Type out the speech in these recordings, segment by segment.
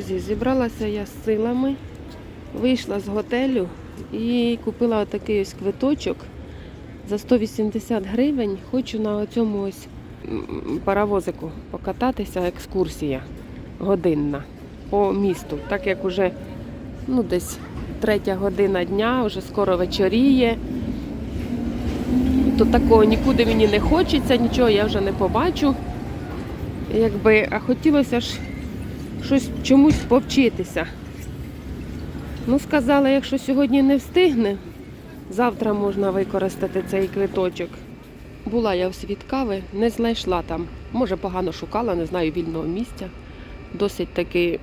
Друзі, зібралася я з силами, вийшла з готелю і купила отакий ось квиточок за 180 гривень. Хочу на цьому ось паровозику покататися, екскурсія годинна по місту. Так як уже ну, десь третя година дня, вже скоро вечоріє. То такого нікуди мені не хочеться, нічого я вже не побачу. Якби, а хотілося ж щось чомусь повчитися. Ну, сказала, якщо сьогодні не встигне, завтра можна використати цей квиточок. Була я в свідкави, не знайшла там. Може, погано шукала, не знаю вільного місця. Досить таки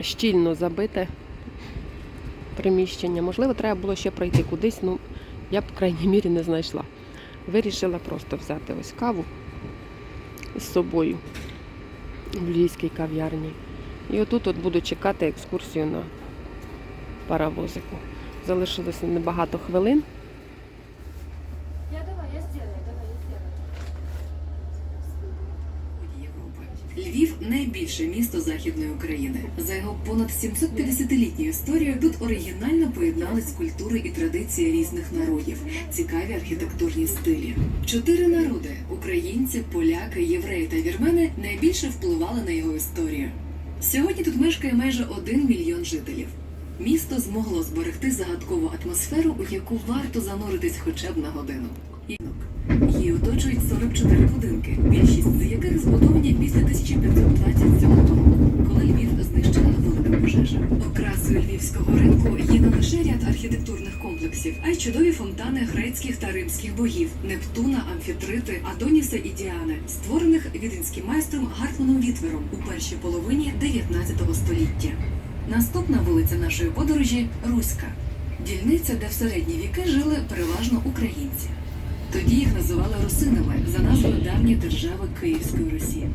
щільно забите приміщення. Можливо, треба було ще пройти кудись, ну я б, в крайній мірі, не знайшла. Вирішила просто взяти ось каву з собою в львівській кав'ярні. І отут от буду чекати екскурсію на паровозику. Залишилося небагато хвилин. Я давай, я давай, я. Львів найбільше місто західної України. За його понад 750-літньою історією тут оригінально поєднались культури і традиції різних народів, цікаві архітектурні стилі. Чотири народи українці, поляки, євреї та вірмени найбільше впливали на його історію. Сьогодні тут мешкає майже один мільйон жителів. Місто змогло зберегти загадкову атмосферу, у яку варто зануритись хоча б на годину. Оточують 44 будинки, більшість з яких збудовані після 1527 року, коли Львів знищила велика пожежа. Окрасою львівського ринку є не лише ряд архітектурних комплексів, а й чудові фонтани грецьких та римських богів Нептуна, Амфітрити, Адоніса і Діани, створених віденським майстром Гартманом Вітвером у першій половині 19 століття. Наступна вулиця нашої подорожі Руська, дільниця, де в середні віки жили переважно українці. Тоді їх називали русинами за назвою давньої держави Київської Русі.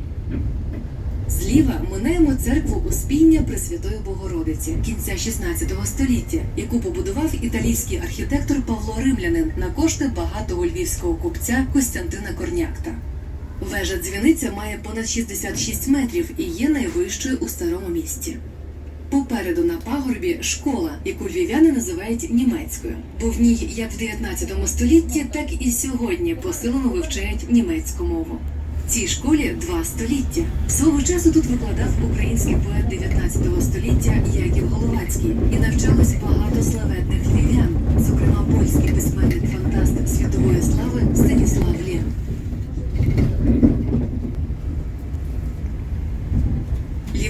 Зліва минаємо церкву Успіння Пресвятої Богородиці кінця 16 століття, яку побудував італійський архітектор Павло Римлянин на кошти багатого львівського купця Костянтина Корнякта. Вежа дзвіниця має понад 66 метрів і є найвищою у старому місті. Попереду на пагорбі школа, яку львів'яни називають німецькою, бо в ній як в 19 столітті, так і сьогодні посилено вивчають німецьку мову. Цій школі два століття. Свого часу тут викладав український поет 19 століття Яків Головацький і навчалось багато славетних львів'ян, зокрема польський письменник фантаст світової слави Станіслав Лєм.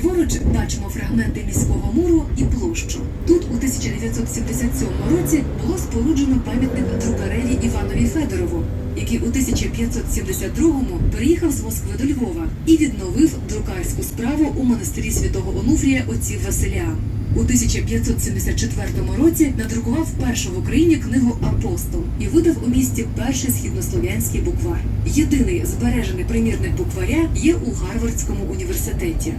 Ліворуч бачимо фрагменти міського муру і площу. Тут у 1977 році було споруджено пам'ятник друкареві Іванові Федорову, який у 1572-му переїхав з Москви до Львова і відновив друкарську справу у монастирі святого Онуфрія отців Василіан. У 1574 році надрукував першу в Україні книгу Апостол і видав у місті перший східнослов'янський буквар. Єдиний збережений примірник букваря є у Гарвардському університеті.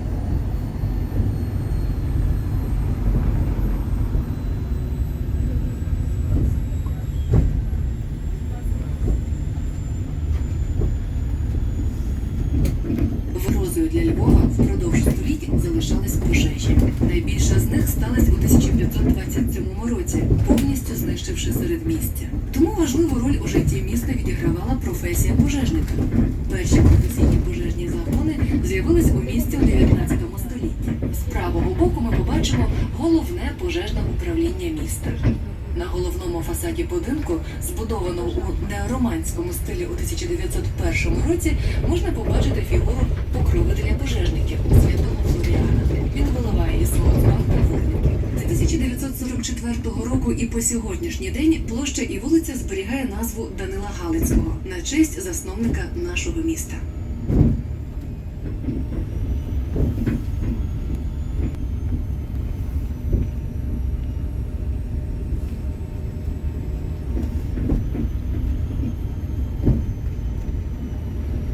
Врозою для Львова впродовж століть залишались пожежі. Найбільша з них сталася у 1527 році, повністю знищивши середмістя. Тому важливу роль у житті міста відігравала професія пожежника. Перші професійні пожежні загони з'явились у місті у 19 столітті. З правого боку ми побачимо головне пожежне управління міста. На головному фасаді будинку, збудованого у неороманському стилі у 1901 році, можна побачити фігуру покровителя пожежників святого Флоріана. Він виливає із свого змаху вогники. З 1944 року і по сьогоднішній день площа і вулиця зберігає назву Данила Галицького на честь засновника нашого міста.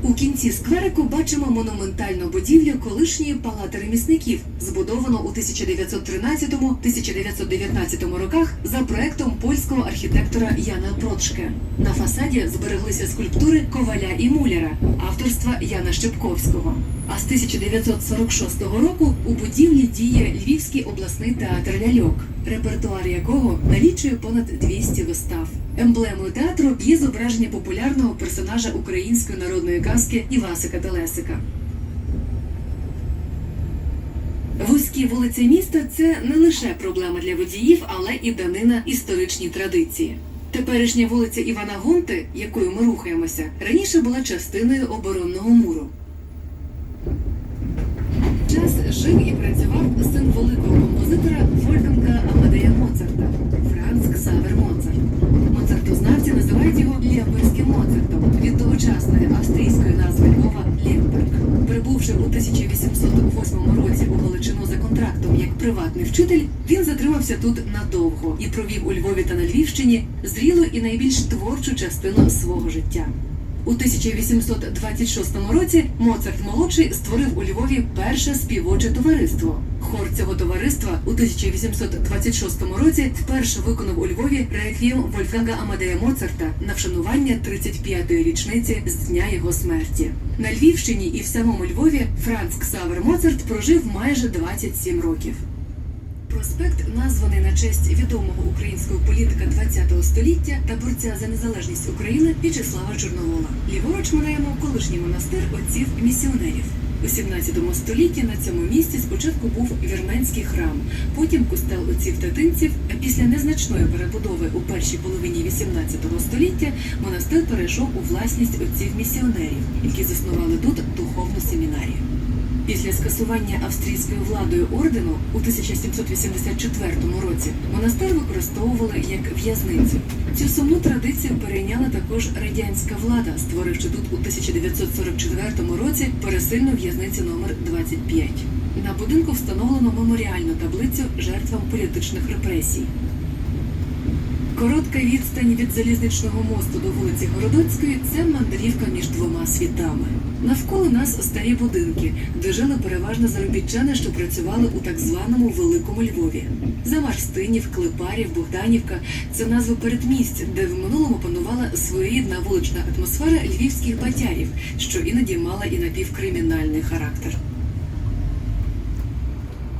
У кінці скверику бачимо монументальну будівлю колишньої палати ремісників, збудовану у 1913-1919 роках за проектом польського архітектора Яна Прочке. На фасаді збереглися скульптури коваля і муляра авторства Яна Щепковського. А з 1946 року у будівлі діє Львівський обласний театр ляльок, репертуар якого налічує понад 200 вистав. Емблемою театру є зображення популярного персонажа української народної казки Івасика Телесика. Вузькі вулиці міста це не лише проблема для водіїв, але і данина історичній традиції. Теперішня вулиця Івана Гунти, якою ми рухаємося, раніше була частиною оборонного муру. Жив і працював син великого композитора Вольфганга Амадея Моцарта Франц Ксавер Моцарт. Моцартознавці називають його Лєпольським Моцартом від тогочасної австрійської назви Львова Лємберг. Прибувши у 1808 році у Галичину за контрактом як приватний вчитель, він затримався тут надовго і провів у Львові та на Львівщині зрілу і найбільш творчу частину свого життя. У 1826 році Моцарт молодший створив у Львові перше співоче товариство. Хор цього товариства у 1826 році вперше виконав у Львові реквієм Вольфганга Амадея Моцарта на вшанування 35-ї річниці з дня його смерті. На Львівщині і в самому Львові Франц Ксавер Моцарт прожив майже 27 років. Проспект названий на честь відомого українського політика ХХ століття та борця за незалежність України В'ячеслава Чорновола. Ліворуч минаємо колишній монастир отців місіонерів. У 17 столітті на цьому місці спочатку був вірменський храм, потім костел отців татинців, а після незначної перебудови у першій половині 18 століття монастир перейшов у власність отців місіонерів, які заснували тут духовну семінарію. Після скасування австрійською владою ордену у 1784 році монастир використовували як в'язницю. Цю саму традицію перейняла також радянська влада, створивши тут у 1944 році пересильну в'язницю номер 25. На будинку встановлено меморіальну таблицю жертвам політичних репресій. Коротка відстань від залізничного мосту до вулиці Городоцької це мандрівка між двома світами. Навколо нас старі будинки, де жили переважно заробітчани, що працювали у так званому Великому Львові. Замарстинів, Клепарів, Богданівка це назви передмість, де в минулому панувала своєрідна вулична атмосфера львівських батярів, що іноді мала і напівкримінальний характер.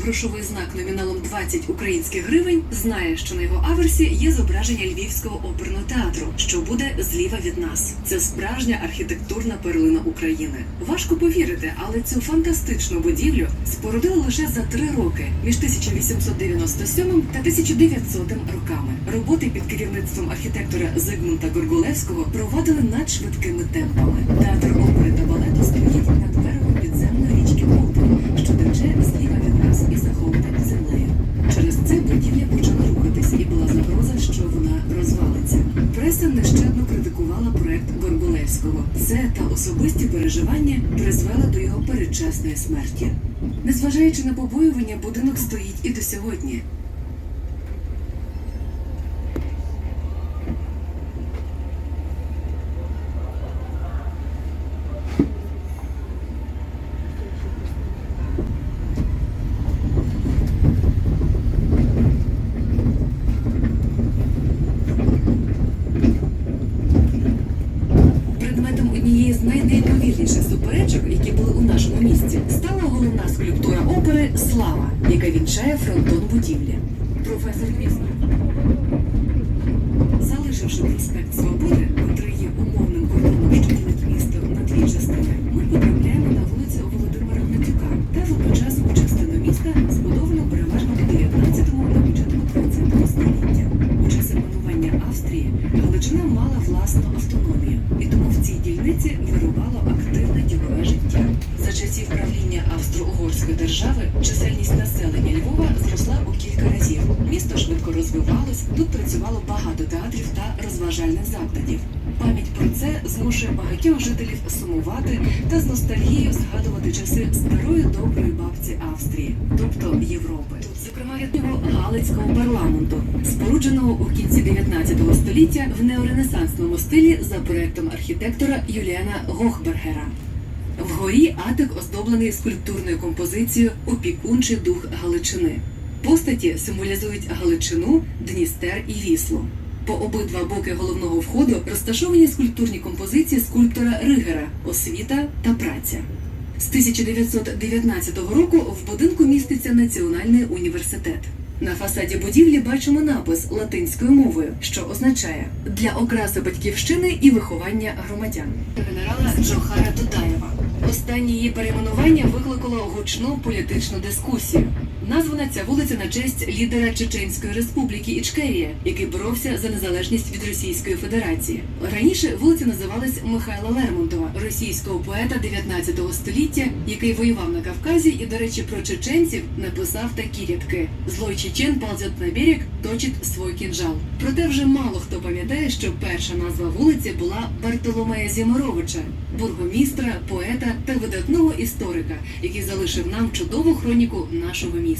Грошовий знак номіналом 20 українських гривень знає, що на його аверсі є зображення Львівського оперного театру, що буде зліва від нас. Це справжня архітектурна перлина України. Важко повірити, але цю фантастичну будівлю спорудили лише за три роки між 1897 та 1900 роками. Роботи під керівництвом архітектора Зигмунта Горгулевського проводили надшвидкими темпами. Театр опери та балету стоїть над берегом підземної річки Опер, що тече зліва нас і захоплена землею. Через це будівля почала рухатися і була загроза, що вона розвалиться. Преса нещадно критикувала проект Горбулевського. Це та особисті переживання призвели до його передчасної смерті. Незважаючи на побоювання, будинок стоїть і до сьогодні. Суперечок, які були у нашому місті, стала головна скульптура опери Слава, яка вінчає фронтон будівлі. Професор міста. Залишивши проспект Свободи, котрий є умовним кордоном, що ділить місто на дві частини, ми потрапляємо багато театрів та розважальних закладів. Пам'ять про це змушує багатьох жителів сумувати та з ностальгією згадувати часи старої доброї бабці Австрії, тобто Європи. Тут, зокрема, від нього Галицького парламенту, спорудженого у кінці 19 століття в неоренесансному стилі за проектом архітектора Юліана Гохбергера. Вгорі атик оздоблений скульптурною композицією Опікунчий дух Галичини. Постаті символізують Галичину, Дністер і Віслу. По обидва боки головного входу розташовані скульптурні композиції скульптора Ригера Освіта та праця. З 1919 року в будинку міститься Національний університет. На фасаді будівлі бачимо напис латинською мовою, що означає для окраси батьківщини і виховання громадян. Генерала Джохара Дудаєва. Останнє її перейменування викликало гучну політичну дискусію. Названа ця вулиця на честь лідера Чеченської республіки Ічкерія, який боровся за незалежність від Російської Федерації. Раніше вулиця називалась Михайла Лермонтова, російського поета 19 століття, який воював на Кавказі і, до речі, про чеченців написав такі рядки: Злой чечен ползет на берег, точить свой кінжал. Проте вже мало хто пам'ятає, що перша назва вулиці була Бартоломея Зіморовича, бургомістра, поета та видатного історика, який залишив нам чудову хроніку нашого міста.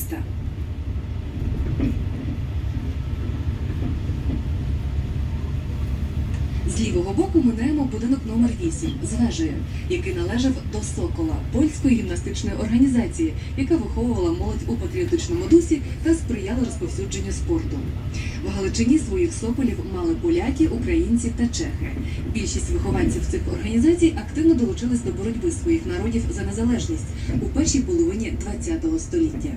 З лівого боку минаємо будинок номер 8 з вежею, який належав до Сокола, польської гімнастичної організації, яка виховувала молодь у патріотичному дусі та сприяла розповсюдженню спорту. В Галичині своїх соколів мали поляки, українці та чехи. Більшість вихованців цих організацій активно долучились до боротьби своїх народів за незалежність у першій половині ХХ століття.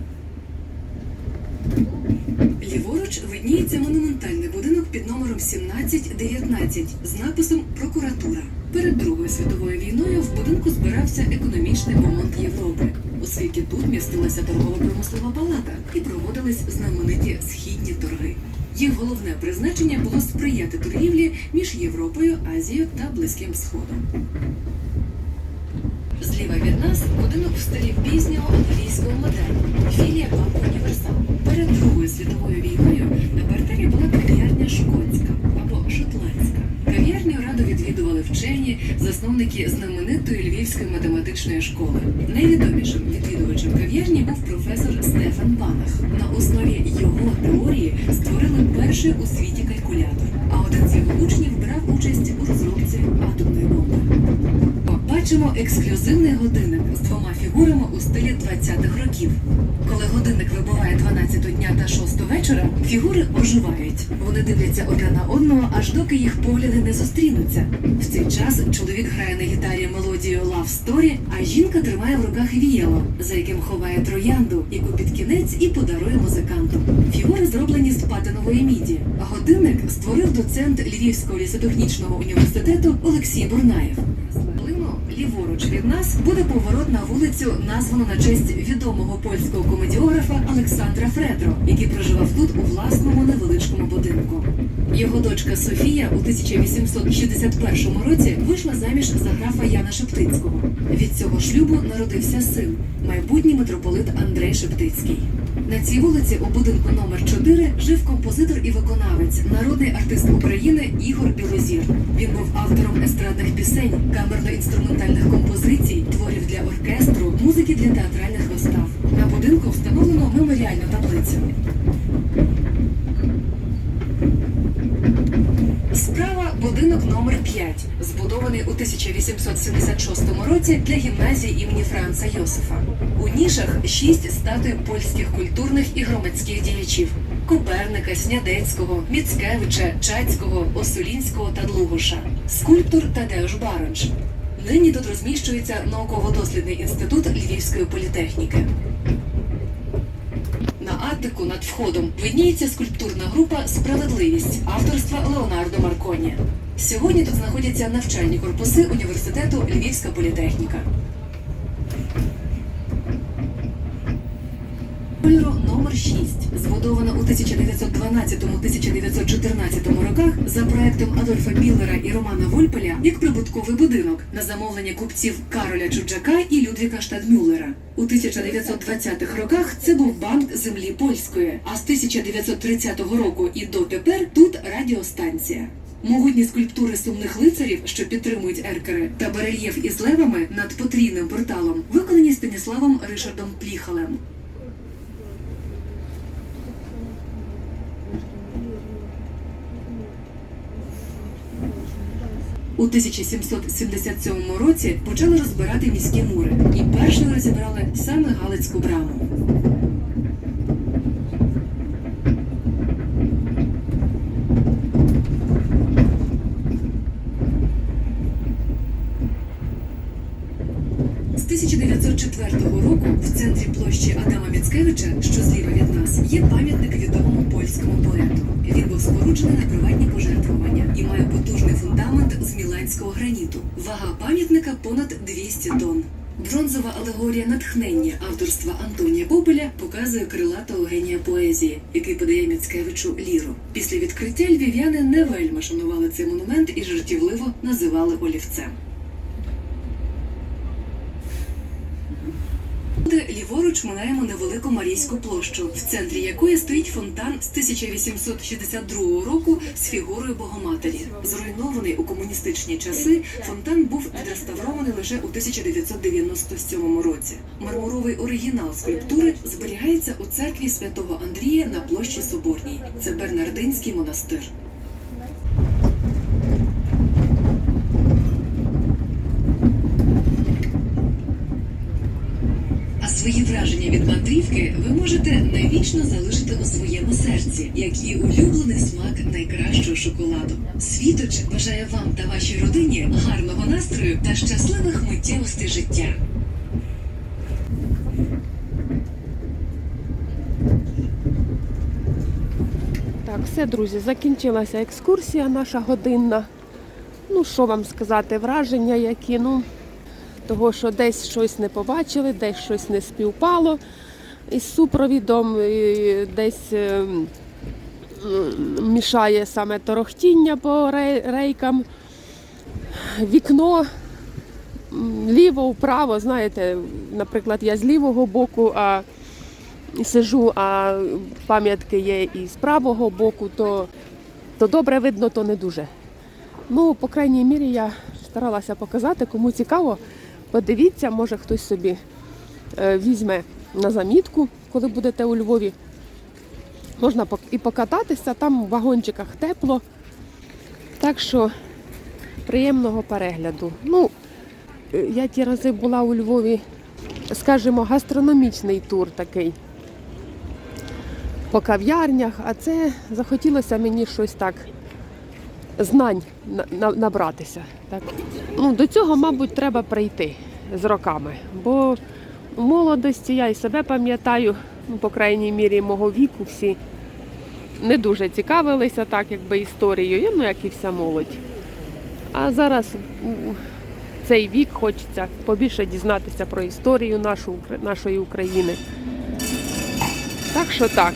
Ліворуч видніється монументальний будинок під номером 1719 з написом Прокуратура. Перед Другою світовою війною в будинку збирався економічний помонт Європи, оскільки тут містилася торгово-промислова палата і проводились знамениті східні торги. Їх головне призначення було сприяти торгівлі між Європою, Азією та Близьким Сходом. Зліва від нас будинок в стилі пізнього англійського модерну, філія банку Універсал. Перед Другою світовою війною на партері була кав'ярня Шкотська або Шотландська. Кав'ярню радо відвідували вчені, засновники знаменитої львівської математичної школи. Найвідомішим відвідувачем кав'ярні був професор Стефан Банах. На основі його теорії створили перший у світі калькулятор. А один з його учнів Бачимо ексклюзивний годинник з двома фігурами у стилі 20-х років. Коли годинник вибуває 12 дня та 6 вечора, фігури оживають. Вони дивляться одне на одного, аж доки їх погляди не зустрінуться. В цей час чоловік грає на гітарі мелодію Love Story, а жінка тримає в руках віяло, за яким ховає троянду, яку під кінець і подарує музиканту. Фігури зроблені з патинової міді. Годинник створив доцент Львівського лісотехнічного університету Олексій Бурнаєв. Ліворуч від нас буде поворот на вулицю, названу на честь відомого польського комедіографа Олександра Фредро, який проживав тут у власному невеличкому будинку. Його дочка Софія у 1861 році вийшла заміж за графа Яна Шептицького. Від цього шлюбу народився син, майбутній митрополит Андрей Шептицький. На цій вулиці у будинку номер 4 жив композитор і виконавець, народний артист України Ігор Білозір. Він був автором естрадних пісень, камерно-інструментальних композицій, творів для оркестру, музики для театральних вистав. На будинку встановлено меморіальну таблицю. Будинок номер 5, збудований у 1876 році для гімназії імені Франца Йосифа. У нішах шість статуй польських культурних і громадських діячів: Коперника, Снядецького, Міцкевича, Чацького, Осулінського та Длугоша, скульптор Тадеуш Баранч. Нині тут розміщується науково-дослідний інститут Львівської політехніки. Атику над входом видніється скульптурна група Справедливість авторства Леонардо Марконі. Сьогодні тут знаходяться навчальні корпуси університету Львівська політехніка. Кольору номер 6 збудована у 1912-1914 роках за проектом Адольфа Біллера і Романа Вольпеля як прибутковий будинок на замовлення купців Кароля Чуджака і Людвіка Штадмюллера. У 1920-х роках це був банк землі польської, а з 1930 року і дотепер тут радіостанція. Могутні скульптури сумних лицарів, що підтримують еркери, та барельєф із левами над потрійним порталом виконані Станіславом Ришардом Пліхалем. У 1777 році почали розбирати міські мури і першою розібрали саме Галицьку браму. З 1900 1904 року в центрі площі Адама Міцкевича, що зліва від нас, є пам'ятник відомому польському поету. Він був споруджений на приватні пожертвування і має потужний фундамент з міланського граніту. Вага пам'ятника понад 200 тонн. Бронзова алегорія натхнення авторства Антонія Попеля показує крилатого генія поезії, який подає Міцкевичу ліру. Після відкриття львів'яни не вельми шанували цей монумент і жартівливо називали олівцем. Ліворуч минаємо невелику Марійську площу, в центрі якої стоїть фонтан з 1862 року з фігурою Богоматері. Зруйнований у комуністичні часи, фонтан був відреставрований лише у 1997 році. Мармуровий оригінал скульптури зберігається у церкві святого Андрія на площі Соборній. Це Бернардинський монастир. А свої враження від мандрівки ви можете навічно залишити у своєму серці, як і улюблений смак найкращого шоколаду. Світоч бажає вам та вашій родині гарного настрою та щасливих миттєвостей життя. Так, все, друзі, закінчилася екскурсія наша годинна. Ну, що вам сказати, враження які, ну, того, що десь щось не побачили, десь щось не співпало із супровідом, і десь е, мішає саме торохтіння по рейкам, вікно ліво, вправо, знаєте, наприклад, я з лівого боку, а сижу, а пам'ятки є і з правого боку, то, то добре видно, то не дуже. Ну, по крайній мірі, я старалася показати, кому цікаво, подивіться, може хтось собі е, візьме на замітку, коли будете у Львові. Можна і покататися, там в вагончиках тепло. Так що приємного перегляду. Ну, е, я ті рази була у Львові, скажімо, гастрономічний тур такий по кав'ярнях, а це захотілося мені щось так знань на- на- набратися. Так. Ну, до цього, мабуть, треба прийти з роками. Бо у молодості я і себе пам'ятаю, ну, по крайній мірі, мого віку всі не дуже цікавилися так, якби історією, ну як і вся молодь. А зараз цей вік хочеться побільше дізнатися про історію нашу, нашої України. Так що так.